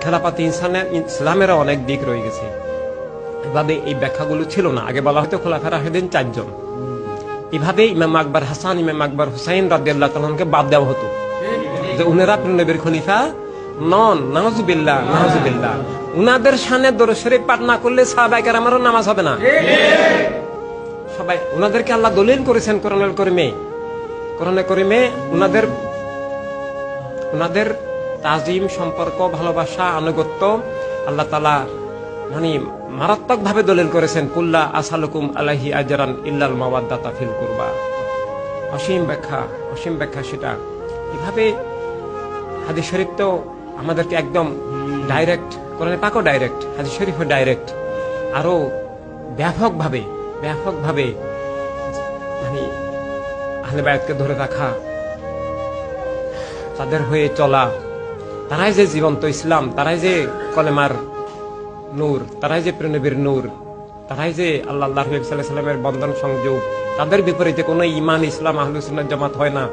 খেলাপাতি ইনসানের ইসলামেরও অনেক দিক রয়ে গেছে। এভাবে এই ব্যাখ্যাগুলো ছিল না। আগে বলা হয়তো খোলাফা রাশেদিন চারজন। এভাবে ইমাম আকবর হাসান, ইমাম আকবর হুসাইন রাদিয়াল্লাহ তাআলাকে বাদ দেওয়া হতো। যে উনারা নবীর খলিফা নন। নাহজুবিল্লাহ নাহজুবিল্লাহ উনাদের সামনে দরুদ শরীফ পাঠ না করলে সাহাবাইকার আমারও নামাজ হবে না। সবাই উনাদেরকে আল্লাহ দলিল করেছেন করণের করিমে। করণে করিমে উনাদের উনাদের তাজিম, সম্পর্ক, ভালোবাসা, আনুগত্য আল্লাহ তালা মানে মারাত্মক ভাবে দলিল করেছেন, কুল্লা আসালুকুম আলাহি আজরান ইল্লাল মাওয়াদ্দাতা ফিল কুরবা। অসীম ব্যাখ্যা অসীম ব্যাখ্যা সেটা। এভাবে হাদিস শরীফ তো আমাদেরকে একদম ডাইরেক্ট কোরআনে পাকও ডাইরেক্ট হাদিস শরীফও ডাইরেক্ট আরও ব্যাপকভাবে ব্যাপকভাবে মানে আহলে বায়াতকে ধরে রাখা, তাদের হয়ে চলা তারাই যে জীবন্ত ইসলাম তারাই যে কলেমার নূর তারাই যে প্রণবীর নূর তারাই যে আল্লাহ আল্লাহ সাল্লামের বন্ধন সংযোগ, তাদের বিপরীতে কোনো ইমান ইসলাম আহলুসুল্লাহ জমাত হয় না।